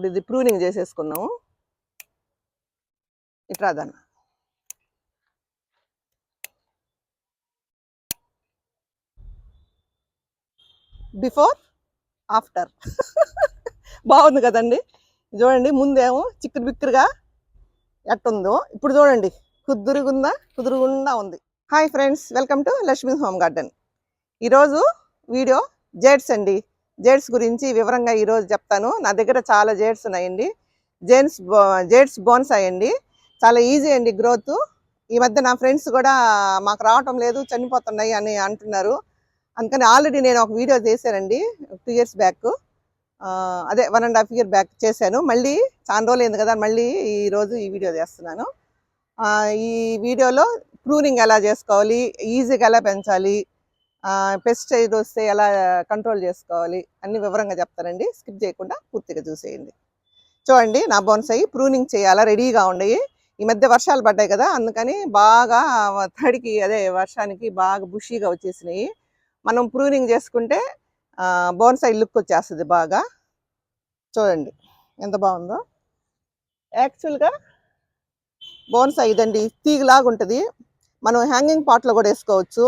ఇప్పుడు ఇది ప్రూనింగ్ చేసేసుకున్నాము ఇట్లా దాన్ని. Before after. బాగుంది కదండి. చూడండి ముందేమో చిక్కుడు బిక్కురుగా ఎట్టుందో. ఇప్పుడు చూడండి కుదురుగుందా కుదురుగుండా ఉంది. Hi friends welcome to Lakshmi home garden. ఈరోజు వీడియో జేడ్స్ అండి. జేడ్స్ గురించి వివరంగా ఈరోజు చెప్తాను. నా దగ్గర చాలా జేడ్స్ ఉన్నాయండి. జేడ్స్ జేడ్స్ బోన్స్ అయ్యండి. చాలా ఈజీ అండి గ్రోత్. ఈ మధ్య నా ఫ్రెండ్స్ కూడా మాకు రావటం లేదు చనిపోతున్నాయి అని అంటున్నారు. అందుకని ఆల్రెడీ నేను ఒక వీడియో చేశానండి టూ ఇయర్స్ బ్యాక్. అదే one and half year back చేశాను. మళ్ళీ చాలా రోజులు అయింది కదా మళ్ళీ ఈరోజు ఈ వీడియో చేస్తున్నాను. ఈ వీడియోలో ప్రూనింగ్ ఎలా చేసుకోవాలి ఈజీగా ఎలా పెంచాలి పెస్టిసైడ్ వస్తే ఎలా కంట్రోల్ చేసుకోవాలి అన్ని వివరంగా చెప్తానండి. స్కిప్ చేయకుండా పూర్తిగా చూసేయండి. చూడండి నా బోన్సాయి ప్రూనింగ్ చేయాలా? రెడీగా ఉండయి. ఈ మధ్య వర్షాలు పడ్డాయి కదా అందుకని బాగా తడికి అదే వర్షానికి బాగా బుషీగా వచ్చేసినాయి. మనం ప్రూనింగ్ చేసుకుంటే బోన్సాయి లుక్ వచ్చేస్తుంది బాగా. చూడండి ఎంత బాగుందో. యాక్చువల్గా బోన్సాయి ఇదండి తీగలాగా ఉంటుంది. మనం హ్యాంగింగ్ పాట్లో కూడా వేసుకోవచ్చు.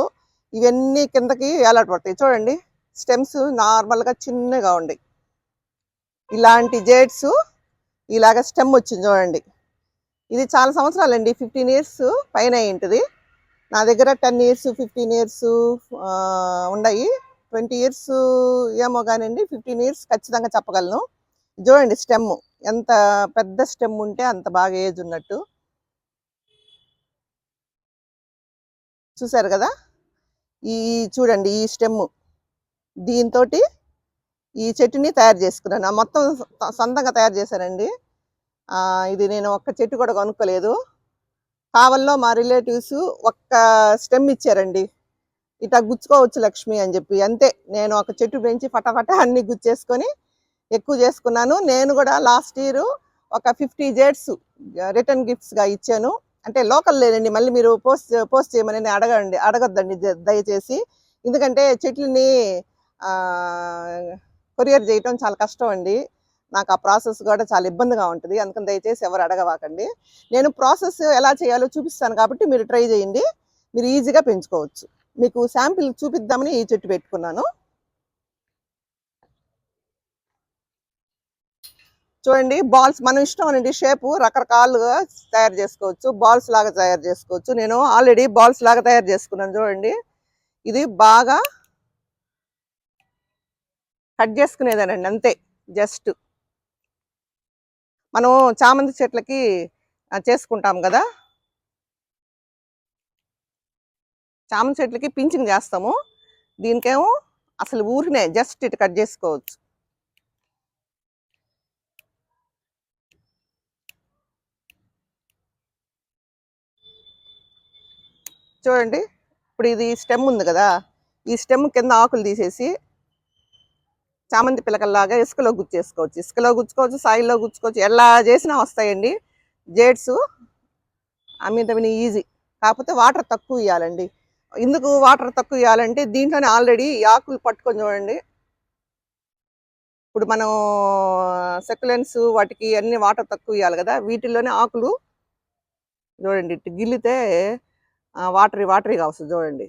ఇవన్నీ కిందకి పడతాయి. చూడండి స్టెమ్స్ నార్మల్గా చిన్నగా ఉండి. ఇలాంటి జేడ్స్ ఇలాగ స్టెమ్ వచ్చింది చూడండి. ఇది చాలా సంవత్సరాలండి ఫిఫ్టీన్ ఇయర్స్ పైన అయి ఉంటుంది నా దగ్గర టెన్ ఇయర్స్ ఫిఫ్టీన్ ఇయర్స్ ఉన్నాయి. ట్వంటీ ఇయర్స్ ఏమో కానివ్వండి ఫిఫ్టీన్ ఇయర్స్ ఖచ్చితంగా చెప్పగలను. చూడండి స్టెమ్ ఎంత పెద్ద స్టెమ్ ఉంటే అంత బాగా ఏజ్ ఉన్నట్టు. చూసారు కదా? ఈ చూడండి ఈ స్టెమ్ దీంతో ఈ చెట్టుని తయారు చేసుకున్నాను. మొత్తం సొంతంగా తయారు చేశానండి ఇది నేను ఒక్క చెట్టు కూడా కొనుక్కోలేదు. కావల్లో మా రిలేటివ్స్ ఒక్క స్టెమ్ ఇచ్చారండి. ఇట్లా గుచ్చుకోవచ్చు లక్ష్మి అని చెప్పి. అంతే నేను ఒక చెట్టు పెంచి ఫటాఫట అన్ని గుచ్చేసుకొని ఎక్కువ చేసుకున్నాను. నేను కూడా లాస్ట్ ఇయర్ ఒక ఫిఫ్టీ జేడ్స్ రిటర్న్ గిఫ్ట్స్గా ఇచ్చాను. అంటే లోకల్ లేదండి మళ్ళీ మీరు పోస్ట్ పోస్ట్ చేయమని అడగండి అడగొద్దండి దయచేసి. ఎందుకంటే చెట్లని కొరియర్ చేయటం చాలా కష్టం అండి నాకు ఆ ప్రాసెస్ కూడా చాలా ఇబ్బందిగా ఉంటుంది. అందుకని దయచేసి ఎవరు అడగవాకండి. నేను ప్రాసెస్ ఎలా చేయాలో చూపిస్తాను కాబట్టి మీరు ట్రై చేయండి. మీరు ఈజీగా పెంచుకోవచ్చు. మీకు శాంపిల్ చూపిద్దామని ఈ చెట్టు పెట్టుకున్నాను. చూడండి బాల్స్ మన ఇష్టం అండి షేపు రకరకాలుగా తయారు చేసుకోవచ్చు. బాల్స్ లాగా తయారు చేసుకోవచ్చు. నేను ఆల్రెడీ బాల్స్ లాగా తయారు చేసుకున్నాను చూడండి. ఇది బాగా కట్ చేసుకునేదానండి అంతే. జస్ట్ మనం చామంతి చెట్లకి చేసుకుంటాం కదా. చామంతి చెట్లకి పింఛింగ్ చేస్తాము. దీనికేమో అసలు ఊరినే జస్ట్ ఇటు కట్ చేసుకోవచ్చు. చూడండి. ఇప్పుడు ఇది స్టెమ్ ఉంది కదా. ఈ స్టెమ్ కింద ఆకులు తీసేసి చామంతి పిలకల్లాగా ఇసుకలో గుచ్చేసుకోవచ్చు. ఇసుకలో గుచ్చుకోవచ్చు సాయిల్లో గుచ్చుకోవచ్చు. ఎలా చేసినా వస్తాయండి. జేడ్స్ అమితమైన ఈజీ. కాకపోతే వాటర్ తక్కువ ఇవ్వాలండి ఎందుకు వాటర్ తక్కువ ఇవ్వాలంటే దీంట్లోనే ఆల్రెడీ ఈ ఆకులు పట్టుకొని చూడండి. ఇప్పుడు మనం సెక్యులెన్స్ వాటికి అన్ని వాటర్ తక్కువ ఇవ్వాలి కదా. వీటిల్లోనే ఆకులు చూడండి. ఇటు గిల్లితే వాటరీ వాటరీగా వస్తుంది చూడండి.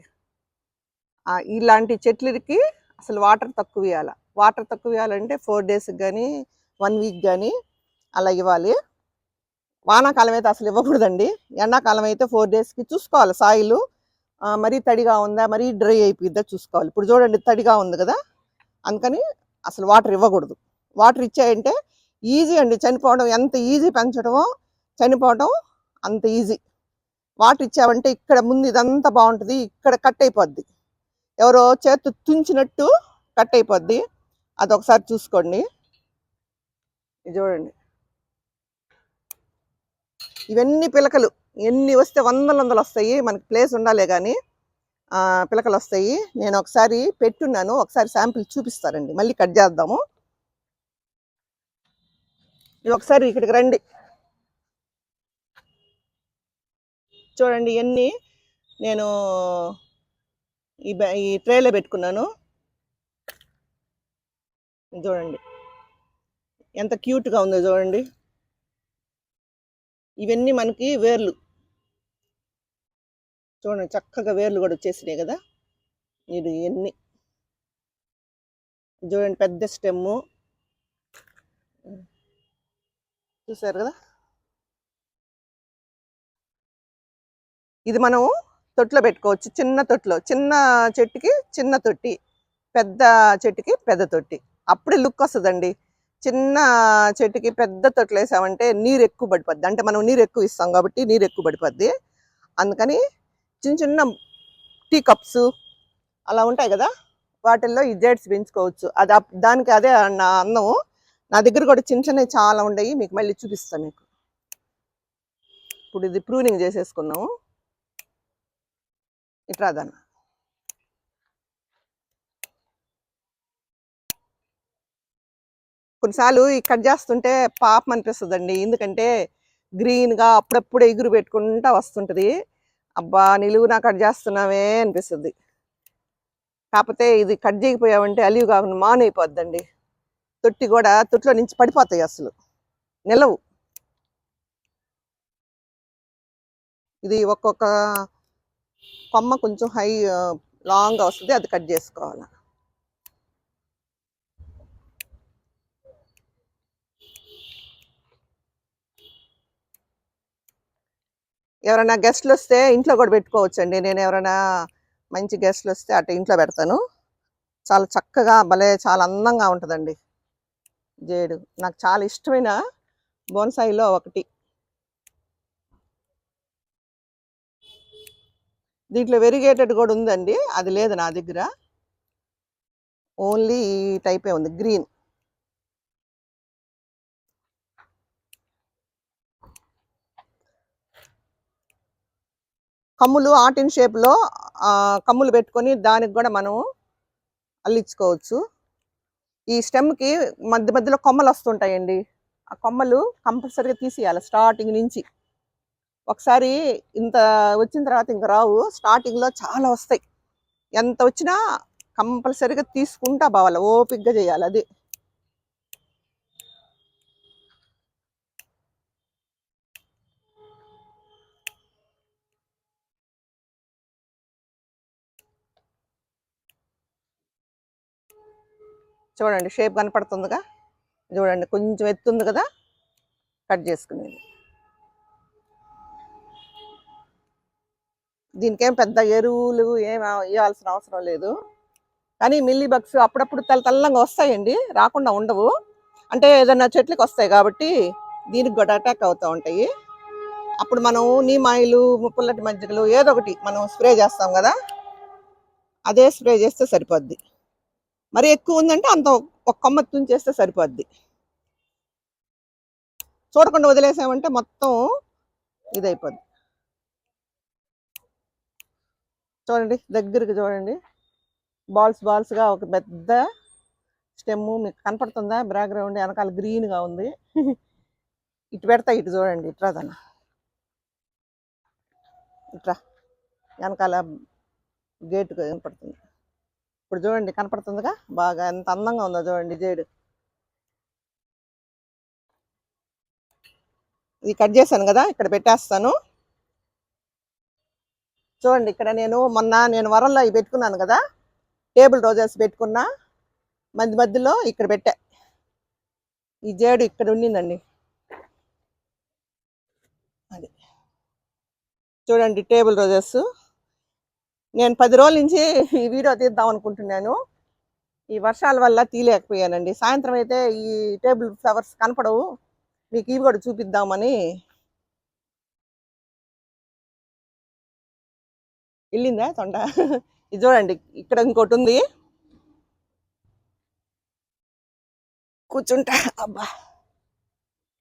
ఇలాంటి చెట్లకి అసలు వాటర్ తక్కువ ఇవ్వాలి వాటర్ తక్కువ ఇవ్వాలంటే ఫోర్ డేస్కి కానీ వన్ వీక్ కానీ అలా ఇవ్వాలి. వానాకాలం అయితే అసలు ఇవ్వకూడదండి. ఎండాకాలం అయితే ఫోర్ డేస్కి చూసుకోవాలి. సాయిలు మరీ తడిగా ఉందా మరీ డ్రై అయిపోయిందా చూసుకోవాలి. ఇప్పుడు చూడండి తడిగా ఉంది కదా అందుకని అసలు వాటర్ ఇవ్వకూడదు. వాటర్ ఇచ్చాయంటే ఈజీ అండి. చనిపోవడం ఎంత ఈజీ పెంచడమో చనిపోవడం అంత ఈజీ. వాటర్ ఇచ్చామంటే ఇక్కడ ముందు ఇదంతా బాగుంటుంది ఇక్కడ కట్ అయిపోద్ది. ఎవరో చేతు తుంచినట్టు కట్ అయిపోద్ది. అదొకసారి చూసుకోండి. ఇది చూడండి. ఇవన్నీ పిలకలు. ఎన్ని వస్తే వందలు వందలు వస్తాయి. మనకి ప్లేస్ ఉండాలే కానీ పిలకలు వస్తాయి. నేను ఒకసారి పెట్టున్నాను. ఒకసారి శాంపిల్ చూపిస్తారండి మళ్ళీ కట్ చేద్దాము. ఇది ఒకసారి ఇక్కడికి రండి. చూడండి ఇవన్నీ నేను ఈ బ్యా- ఈ ట్రేలో పెట్టుకున్నాను. చూడండి ఎంత క్యూట్గా ఉందో చూడండి. ఇవన్నీ మనకి వేర్లు. చూడండి చక్కగా వేర్లు కూడా వచ్చేసినాయి కదా. ఇది ఇవన్నీ చూడండి పెద్ద స్టెమ్ము. చూసారు కదా? ఇది మనం తొట్లో పెట్టుకోవచ్చు. చిన్న తొట్లో చిన్న చెట్టుకి చిన్న తొట్టి పెద్ద చెట్టుకి పెద్ద తొట్టి. అప్పుడే లుక్ వస్తుందండి. చిన్న చెట్టుకి పెద్ద తొట్లు వేసామంటే నీరు ఎక్కువ పడిపోద్ది. అంటే మనం నీరు ఎక్కువ ఇస్తాం కాబట్టి నీరు ఎక్కువ పడిపోద్ది. అందుకని చిన్న చిన్న టీ కప్స్ అలా ఉంటాయి కదా? వాటిల్లో ఈ జెట్స్ పెంచుకోవచ్చు. అది దానికి అదే నా అన్నం. నా దగ్గర కూడా చిన్న చిన్నవి చాలా ఉండయి. మీకు మళ్ళీ చూపిస్తాను మీకు. ఇప్పుడు ఇది ప్రూనింగ్ చేసేసుకున్నాము. ఇట్రా దాన్ని కొన్నిసార్లు ఈ కట్ చేస్తుంటే పాపం అనిపిస్తుందండి. ఎందుకంటే గ్రీన్గా అప్పుడప్పుడు ఎగురు పెట్టుకుంటా వస్తుంటది. అబ్బా నిలువునా కట్ చేస్తున్నావే అనిపిస్తుంది. కాకపోతే ఇది కట్ చేయకపోయామంటే అలివి కాకుండా మానైపోద్దండి. తొట్టి కూడా తొట్టిలో నుంచి పడిపోతాయి అసలు. నిలవు. ఇది ఒక్కొక్క కొమ్మ కొంచెం హై లాంగ్గా వస్తుంది అది కట్ చేసుకోవాలి. ఎవరైనా గెస్ట్లు వస్తే ఇంట్లో కూడా పెట్టుకోవచ్చండి. నేను ఎవరైనా మంచి గెస్ట్లు వస్తే అటు ఇంట్లో పెడతాను. చాలా చక్కగా భలే చాలా అందంగా ఉంటుందండి. జేడు నాకు చాలా ఇష్టమైన బోన్సాయిలో ఒకటి. దీంట్లో వెరిగేటెడ్ కూడా ఉందండి. అది లేదు నా దగ్గర. ఓన్లీ ఈ టైపే ఉంది. గ్రీన్. కమ్ములు ఆటిన్ షేప్లో కమ్ములు పెట్టుకొని దానికి కూడా మనం అల్లించుకోవచ్చు. ఈ స్టెమ్కి మధ్య మధ్యలో కొమ్మలు వస్తుంటాయండి. ఆ కొమ్మలు కంపల్సరీగా తీసేయాలి స్టార్టింగ్ నుంచి. ఒకసారి ఇంత వచ్చిన తర్వాత ఇంక రావు. స్టార్టింగ్లో చాలా వస్తాయి. ఎంత వచ్చినా కంపల్సరీగా తీసుకుంటా బావాలి ఓపిక్గా చేయాలి అది. చూడండి షేప్ కనపడుతుందిగా? చూడండి కొంచెం ఎత్తుంది కదా? కట్ చేసుకునేది. దీనికేం పెద్ద ఎరువులు ఏం ఇవ్వాల్సిన అవసరం లేదు. కానీ మిల్లీ బగ్స్ అప్పుడప్పుడు తల తెల్లంగా వస్తాయండి రాకుండా ఉండవు. అంటే ఏదైనా చెట్లకు వస్తాయి కాబట్టి దీనికి కూడా అటాక్ అవుతూ ఉంటాయి. అప్పుడు మనం నీమాయిలు ముప్పల్లటి మజ్జిగలు ఏదో ఒకటి మనం స్ప్రే చేస్తాం కదా అదే స్ప్రే చేస్తే సరిపోద్ది. మరి ఎక్కువ ఉందంటే అంత ఒక కొమ్మ తుంచేస్తే సరిపోద్ది. చూడకుండా వదిలేసామంటే మొత్తం ఇదైపోద్ది. చూడండి దగ్గరికి చూడండి. బాల్స్ బాల్స్గా ఒక పెద్ద స్టెమ్ మీకు కనపడుతుందా? బ్యాక్గ్రౌండ్ వెనకాల గ్రీన్గా ఉంది. ఇటు పెడతా ఇటు చూడండి ఇట్రా తన. ఇట్రా వెనకాల గేట్ కనపడుతుంది. ఇప్పుడు చూడండి కనపడుతుందిగా? బాగా ఎంత అందంగా ఉందో చూడండి జేడు. ఇది కట్ చేశాను కదా ఇక్కడ పెట్టేస్తాను. చూడండి ఇక్కడ నేను మొన్న నేను వరంలో ఇవి పెట్టుకున్నాను కదా టేబుల్ రోజెస్ పెట్టుకున్నా మధ్య మధ్యలో ఇక్కడ పెట్టా. ఈ జేడు ఇక్కడ ఉండిందండి. అది. చూడండి టేబుల్ రోజెస్ నేను పది రోజుల నుంచి ఈ వీడియో తీద్దాం అనుకుంటున్నాను. ఈ వర్షాల వల్ల తీయలేకపోయానండి. సాయంత్రం అయితే ఈ టేబుల్ ఫ్లవర్స్ కనపడవు. మీకు ఇవి కూడా చూపిద్దామని వెళ్ళిందా తొండ? ఇది చూడండి ఇక్కడ ఇంకోటి ఉంది. కూర్చుంటా అబ్బా.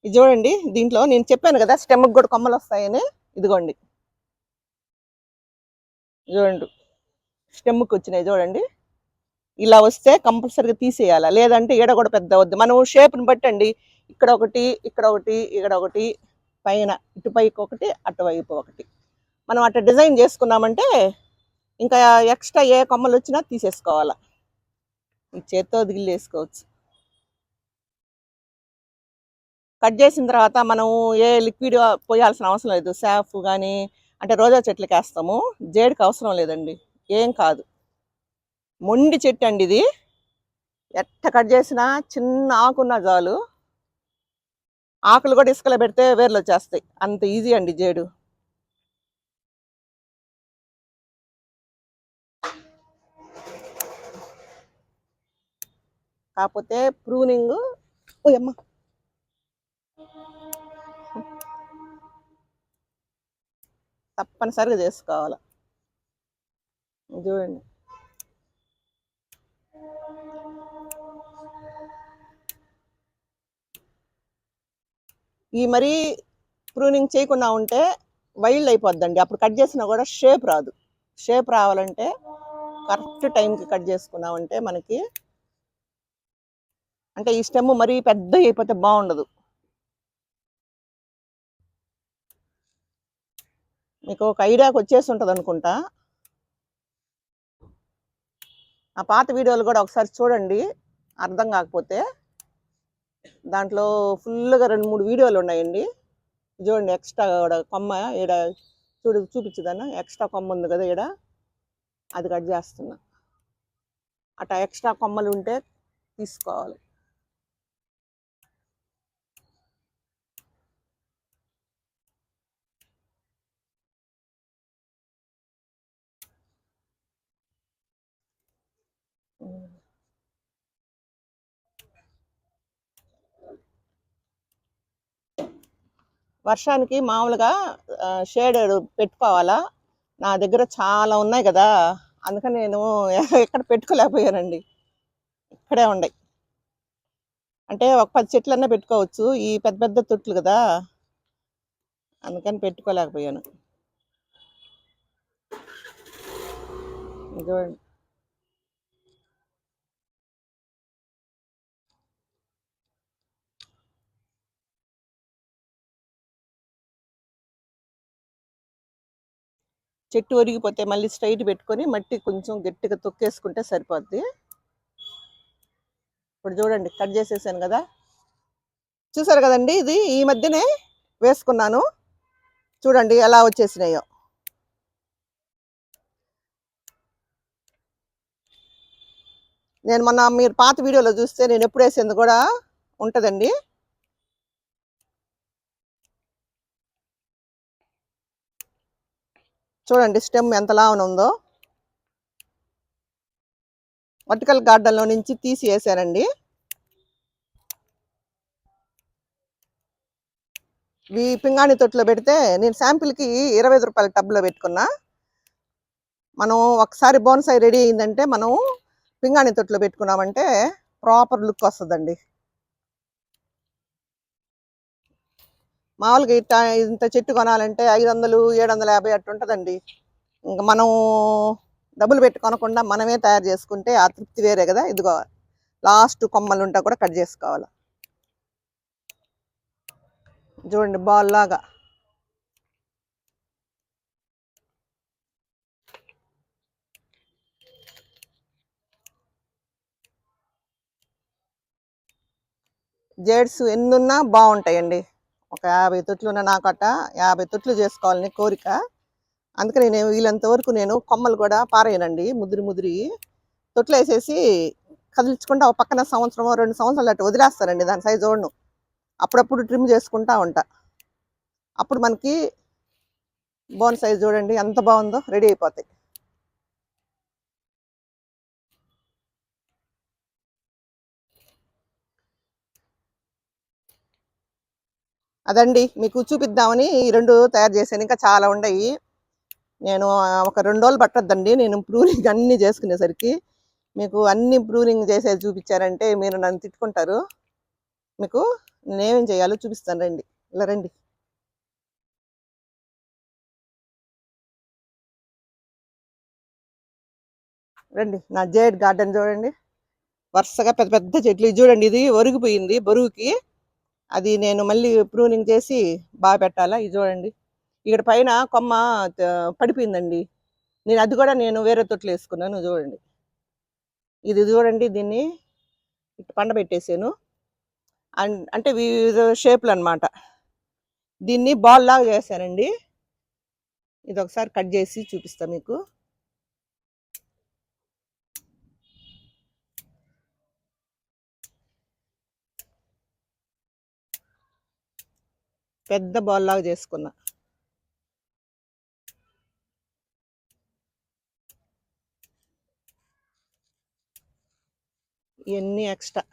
ఇది చూడండి దీంట్లో నేను చెప్పాను కదా స్టెమ్కి కూడా కొమ్మలు వస్తాయని. ఇదిగోండి. చూడండి స్టెమ్కి వచ్చినాయి చూడండి. ఇలా వస్తే కంపల్సరీగా తీసేయాలి? లేదంటే ఈడ కూడా పెద్ద వద్దు. మనం షేప్ని బట్టండి. ఇక్కడ ఒకటి ఇక్కడ ఒకటి ఇక్కడ ఒకటి పైన. ఇటుపైకి ఒకటి అటువైపు ఒకటి. మనం అట్లా డిజైన్ చేసుకున్నామంటే ఇంకా ఎక్స్ట్రా ఏ కొమ్మలు వచ్చినా తీసేసుకోవాలి. ఈ చేత్తో దిగిలేసుకోవచ్చు. కట్ చేసిన తర్వాత మనం ఏ లిక్విడ్ పోయాల్సిన అవసరం లేదు. సాఫ్ కానీ అంటే రోజా చెట్లకి వేస్తాము. జేడుకి అవసరం లేదండి. ఏం కాదు. మొండి చెట్టు అండి ఇది. ఎట్ట కట్ చేసినా చిన్న ఆకున్న చాలు. ఆకులు కూడా ఇసుకలో పెడితే వేర్లు వచ్చేస్తాయి. అంత ఈజీ అండి జేడు. కాకపోతే ప్రూనింగ్ ఓ అమ్మ. తప్పనిసరిగా చేసుకోవాలి. చూడండి. ఈ మరీ ప్రూనింగ్ చేయకుండా ఉంటే వైల్డ్ అయిపోద్దండి. అప్పుడు కట్ చేసినా కూడా షేప్ రాదు. షేప్ రావాలంటే కరెక్ట్ టైంకి కట్ చేసుకున్నామంటే మనకి అంటే ఈ స్టెమ్ మరీ పెద్ద అయిపోతే బాగుండదు. మీకు ఒక ఐడియాకి వచ్చేసి ఉంటుంది అనుకుంటా ఆ పాత వీడియోలు కూడా ఒకసారి చూడండి అర్థం కాకపోతే. దాంట్లో ఫుల్గా రెండు మూడు వీడియోలు ఉన్నాయండి. చూడండి ఎక్స్ట్రా కూడా కొమ్మ ఈడ చూడు చూపించదన్న ఎక్స్ట్రా కొమ్మ ఉంది కదా ఈడ. అది కట్ చేస్తున్నా. అట్లా ఎక్స్ట్రా కొమ్మలు ఉంటే తీసుకోవాలి. వర్షానికి మామూలుగా షేడ్ పెట్టుకోవాలా? నా దగ్గర చాలా ఉన్నాయి కదా. అందుకని నేను ఎక్కడ పెట్టుకోలేకపోయానండి. ఇక్కడే ఉన్నాయి అంటే ఒక పది చెట్లన్నా పెట్టుకోవచ్చు. ఈ పెద్ద పెద్ద తొట్లు కదా. అందుకని పెట్టుకోలేకపోయాను. చూడండి చెట్టు ఒరిగిపోతే మళ్ళీ స్ట్రైట్ పెట్టుకొని మట్టి కొంచెం గట్టిగా తొక్కేసుకుంటే సరిపోద్ది. ఇప్పుడు చూడండి కట్ చేసేసాను కదా. చూసారు కదండి ఇది? ఈ మధ్యనే వేసుకున్నాను. చూడండి ఎలా వచ్చేసినాయో. నేను మొన్న మీరు పాత వీడియోలో చూస్తే నేను ఎప్పుడు వేసింది కూడా ఉంటుందండి. చూడండి స్టెమ్ ఎంత ఉందో. వర్టికల్ గార్డెన్లో నుంచి తీసి వేసానండి ఈ పింగాణి తొట్టులో పెడితే నేను శాంపిల్కి ఇరవై ఐదు రూపాయల టబ్లో పెట్టుకున్నా. మనం ఒకసారి బోన్సాయి రెడీ అయిందంటే మనం పింగాణి తొట్టులో పెట్టుకున్నామంటే ప్రాపర్ లుక్ వస్తుందండి. మామూలుగా ఇట్ట ఇంత చెట్టు కొనాలంటే ఐదు వందలు ఏడు వందల యాభై అట్టు ఉంటుందండి ఇంకా మనం డబ్బులు పెట్టి కొనకుండా మనమే తయారు చేసుకుంటే ఆ తృప్తి వేరే కదా ఇదిగో. లాస్ట్ కొమ్మలు ఉంటా కూడా కట్ చేసుకోవాలి. చూడండి బాల్ లాగా జేడ్స్ ఎన్నున్నా బాగుంటాయండి ఒక యాభై తొట్లు ఉన్న నాకట యాభై తొట్లు చేసుకోవాలని కోరిక. అందుకని నేను వీలంత వరకు నేను కొమ్మలు కూడా పారేయనండి ముదిరి ముదిరి తొట్లు వేసేసి కదిలించకుండా ఒక పక్కన సంవత్సరం రెండు సంవత్సరాలు అట్టు వదిలేస్తారండి దాని సైజ్ చూడను అప్పుడప్పుడు ట్రిమ్ చేసుకుంటా ఉంటా. అప్పుడు మనకి బోన్ సైజ్ చూడండి ఎంత బాగుందో రెడీ అయిపోతాయి. అదండి మీకు చూపిద్దామని ఈ రెండు తయారు చేశాను. ఇంకా చాలా ఉన్నాయి నేను ఒక రెండు రోజులు పట్టద్దండి. నేను ప్రూనింగ్ అన్నీ చేసుకునేసరికి మీకు అన్ని ప్రూనింగ్ చేసేది చూపించారంటే మీరు నన్ను తిట్టుకుంటారు. మీకు నేనేం చేయాలో చూపిస్తాను. రండి. ఇలా రండి. రండి. నా జేడ్ గార్డెన్ చూడండి. వరుసగా పెద్ద పెద్ద చెట్లు. ఇది చూడండి ఇది ఒరిగిపోయింది బరువుకి. అది నేను మళ్ళీ ప్రూనింగ్ చేసి బాగా పెట్టాలా? ఇది చూడండి. ఇక్కడ పైన కొమ్మ పడిపోయిందండి. నేను అది కూడా నేను వేరే తొట్లు వేసుకున్నాను చూడండి. ఇది చూడండి దీన్ని ఇట్లా పండబెట్టేసాను అండ్ అంటే వివిధ షేపులు అనమాట దీన్ని బాల్ లాగా చేశానండి ఇది ఒకసారి కట్ చేసి చూపిస్తా మీకు. పెద్ద బాల్ లాగా చేసుకున్నా. ఇవన్నీ ఎక్స్ట్రా.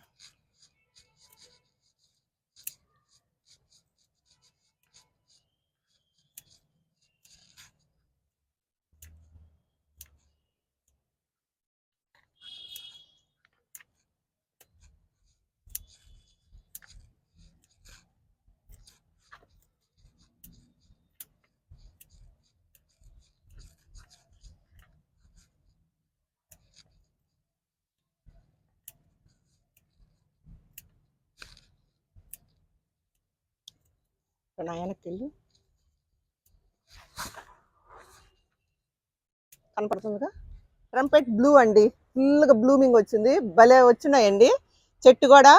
నా వెళ్ళి. కనపడుతుందిగా ట్రంపెట్ బ్లూ అండి. ఫుల్గా బ్లూమింగ్ వచ్చింది. భలే వచ్చినాయండి. చెట్టు కూడా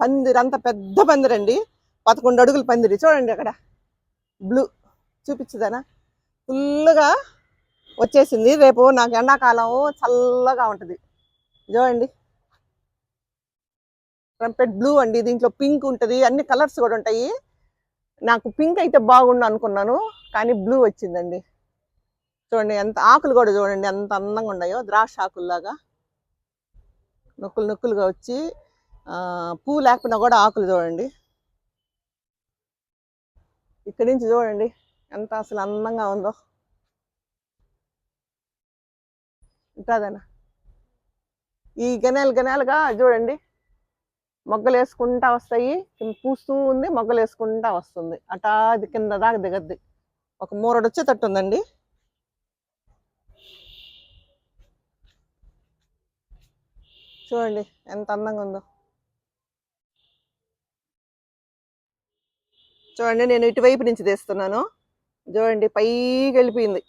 పందిరి అంత పెద్ద పందిరండి పదకొండు అడుగుల పందిరి. చూడండి అక్కడ. బ్లూ చూపించదనా? ఫుల్గా వచ్చేసింది. రేపు నాకు ఎండాకాలం చల్లగా ఉంటుంది. చూడండి. ట్రంపెట్ బ్లూ అండి. దీంట్లో పింక్ ఉంటుంది. అన్ని కలర్స్ కూడా ఉంటాయి. నాకు పింక్ అయితే బాగుండు అనుకున్నాను కానీ బ్లూ వచ్చిందండి. చూడండి ఎంత ఆకులు కూడా చూడండి ఎంత అందంగా ఉన్నాయో ద్రాక్ష ఆకుల్లాగా. నొక్కులు నొక్కులుగా వచ్చి పూ పువ్వు లేకపోయినా కూడా ఆకులు చూడండి. ఇక్కడి నుంచి చూడండి ఎంత అసలు అందంగా ఉందో. ఉంటుందనా ఈ గనాలు గనాలుగా చూడండి. మొగ్గలు వేసుకుంటా వస్తాయి పూస్తూ ఉంది మొగ్గలు వేసుకుంటా వస్తుంది. అటా అది కింద దాకా దిగద్ది. ఒక మూరడు వచ్చేటట్టు ఉందండి. చూడండి ఎంత అందంగా ఉందో. చూడండి నేను ఇటువైపు నుంచి తీస్తున్నాను. చూడండి పైకి వెళ్ళిపోయింది.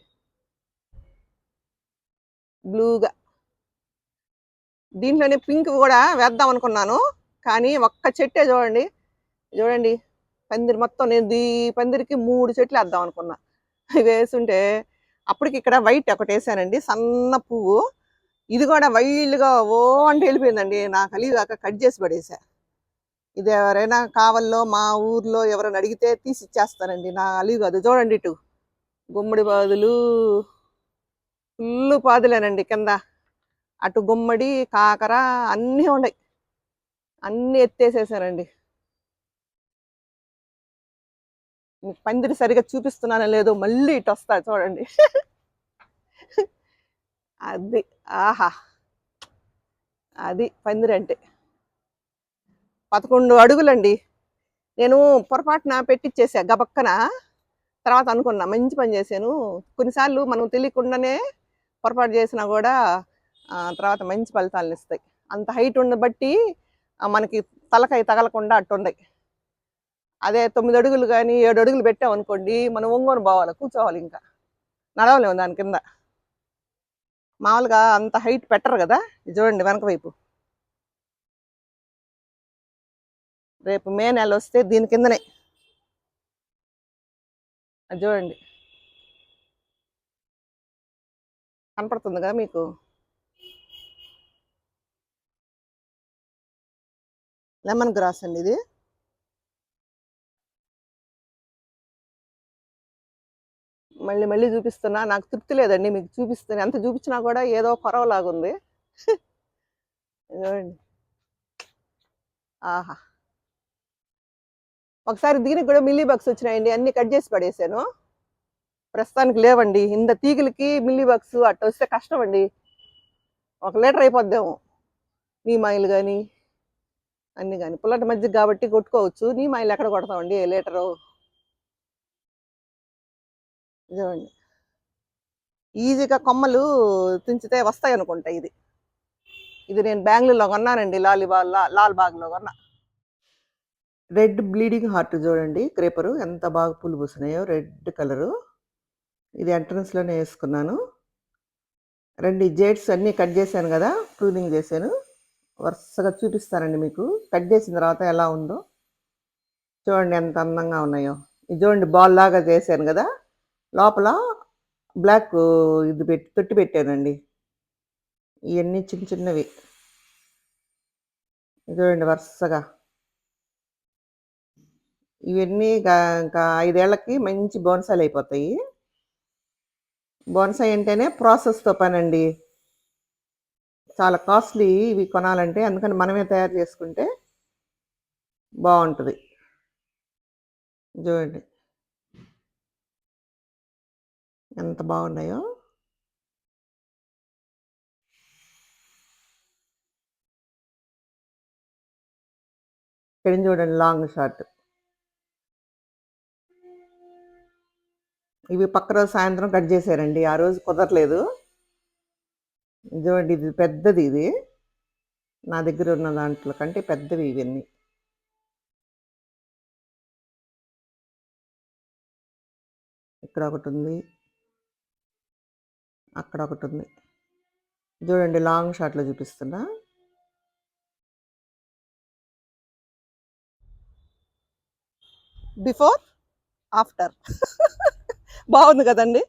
బ్లూగా. దీంట్లోనే పింక్ కూడా వేద్దాం అనుకున్నాను. కానీ ఒక్క చెట్టే చూడండి. చూడండి. పందిరి మొత్తం నేను దీ పందిరికి మూడు చెట్లు వేద్దాం అనుకున్నా. వేసుంటే అప్పటికి ఇక్కడ వైట్ ఒకటి వేసానండి. సన్న పువ్వు. ఇది కూడా వైల్డ్గా ఓ అంటే వెళ్ళిపోయిందండి. నాకు అలిగాక కట్ చేసి పడేసా. ఇది ఎవరైనా కావల్లో మా ఊర్లో ఎవరైనా అడిగితే తీసి ఇచ్చేస్తానండి. నా అలివి కాదు. చూడండి ఇటు. గుమ్మడి పాదులు ఫుల్ పాదులేనండి కింద. అటు గుమ్మడి కాకర అన్నీ ఉన్నాయి. అన్నీ ఎత్తేసేసారండి. మీకు పందిరి సరిగా చూపిస్తున్నానో లేదో మళ్ళీ ఇటు వస్తా చూడండి. అది ఆహా. అది పందిరి అంటే. పదకొండు అడుగులండి. నేను పొరపాటున పెట్టిచ్చేసా గబక్కన. తర్వాత అనుకున్నా మంచి పని చేశాను. కొన్నిసార్లు మనం తెలియకుండానే పొరపాటు చేసినా కూడా తర్వాత మంచి ఫలితాలను ఇస్తాయి. అంత హైట్ ఉన్న బట్టి మనకి తలకాయ తగలకుండా అట్టుంది. అదే తొమ్మిది అడుగులు కానీ ఏడు అడుగులు పెట్టామనుకోండి మనం ఒంగోని పోవాలి కూర్చోవాలి ఇంకా. నడవలేము దాని కింద. మామూలుగా అంత హైట్ పెట్టరు కదా? చూడండి వెనక వైపు. రేపు మే నెల వస్తే దీని కిందనే. అది చూడండి. కనపడుతుంది కదా మీకు? లెమన్ గ్రాస్ అండి ఇది. మళ్ళీ మళ్ళీ చూపిస్తున్నా. నాకు తృప్తి లేదండి మీకు చూపిస్తున్నా ఎంత చూపించినా కూడా ఏదో కొరవలాగుంది చూడండి ఆహా. ఒకసారి దీనికి కూడా మిల్లీ బగ్స్ వచ్చినాయండి. అన్ని కట్ చేసి పడేసాను. ప్రస్తుతానికి లేవండి. ఇంత తీగలకి మిల్లీ బగ్స్ అట్ట వస్తే కష్టం అండి ఒక లీటర్ అయిపోద్దేమో. నీమాయిలు కానీ అన్ని కానీ పుల్లటి మజ్జిగ కాబట్టి కొట్టుకోవచ్చు. నీమాయిలు ఎక్కడ కొడతామండి ఏ లీటరు? చూడండి ఈజీగా కొమ్మలు తుంచితే వస్తాయి అనుకుంటా ఇది. ఇది నేను బెంగళూరులో కొన్నానండి. లాలీబాల్ లాల్బాగ్లో కొన్నా. రెడ్ బ్లీడింగ్ హార్ట్ చూడండి. క్రేపరు ఎంత బాగా పూలు పూసినాయో. Red colour. ఇది ఎంట్రన్స్లోనే వేసుకున్నాను. రెండు జేడ్స్ అన్నీ కట్ చేశాను కదా. ప్రూనింగ్ చేశాను. వరుసగా చూపిస్తానండి మీకు. కట్ చేసిన తర్వాత ఎలా ఉందో. చూడండి ఎంత అందంగా ఉన్నాయో. ఇది చూడండి బాల్ లాగా చేశాను కదా. లోపల బ్లాక్ ఇది పెట్టి తొట్టి పెట్టానండి. ఇవన్నీ చిన్న చిన్నవి. చూడండి వరుసగా. ఇవన్నీ ఇంకా ఐదేళ్ళకి మంచి బోన్సాలు అయిపోతాయి. బోన్సాయి అంటేనే ప్రాసెస్తో పనండి. చాలా కాస్ట్లీ ఇవి కొనాలంటే అందుకని మనమే తయారు చేసుకుంటే బాగుంటుంది. చూడండి. ఎంత బాగున్నాయో. ఇక్కడ చూడండి లాంగ్ షార్ట్. ఇవి పక్క రోజు సాయంత్రం కట్ చేశారండి ఆ రోజు కుదరలేదు. చూడండి ఇది పెద్దది ఇది. నా దగ్గర ఉన్న దాంట్లో కంటే పెద్దవి ఇవన్నీ. ఇక్కడ ఒకటి ఉంది. అక్కడ ఒకటి ఉంది. చూడండి లాంగ్ షాట్లో చూపిస్తున్నా. Before after. బాగుంది కదండి.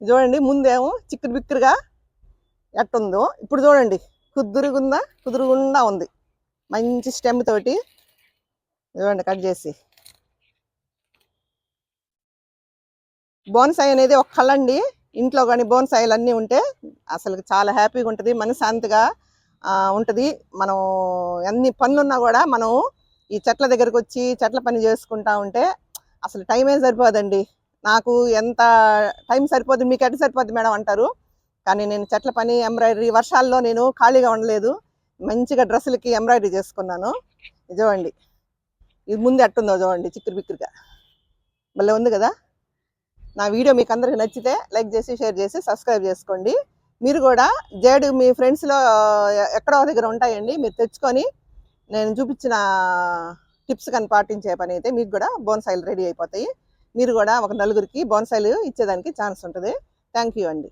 చూడండి ముందేమో చిక్కుడు బిక్కురుగా ఎట్టుందో. ఇప్పుడు చూడండి కుదురుగుందా? కుదురుగుండా ఉంది. మంచి స్టెమ్ తోటి చూడండి కట్ చేసి. బోన్సాయి అనేది ఒక కళ్ళండి. ఇంట్లో కానీ బోన్సాయిలు అన్నీ ఉంటే అసలు చాలా హ్యాపీగా ఉంటుంది మనశాంతిగా ఉంటుంది. మనం ఎన్ని పనులున్నా కూడా మనం ఈ చెట్ల దగ్గరకు వచ్చి చెట్ల పని చేసుకుంటా ఉంటే అసలు టైం సరిపోదండి. నాకు ఎంత టైం సరిపోదు మీకు ఎట్ట సరిపోద్ది మేడం అంటారు. కానీ నేను చెట్ల పని ఎంబ్రాయిడరీ వర్షాల్లో నేను ఖాళీగా ఉండలేదు. మంచిగా డ్రెస్సులకి ఎంబ్రాయిడరీ చేసుకున్నాను. ఇది చూడండి ఇది ముందు ఎట్టుందో చూడండి చిక్కురు బిక్కురుగా. భలే ఉంది కదా? నా వీడియో మీకు అందరికి నచ్చితే లైక్ చేసి షేర్ చేసి సబ్స్క్రైబ్ చేసుకోండి. మీరు కూడా జేడు మీ ఫ్రెండ్స్లో ఎక్కడో దగ్గర ఉంటాయండి. మీరు తెచ్చుకొని నేను చూపించిన టిప్స్ కానీ పాటించే పని అయితే మీకు కూడా బోన్సాయిలు రెడీ అయిపోతాయి. మీరు కూడా ఒక నలుగురికి బోన్సాయిలు ఇచ్చేదానికి ఛాన్స్ ఉంటుంది. థ్యాంక్ యూ అండి.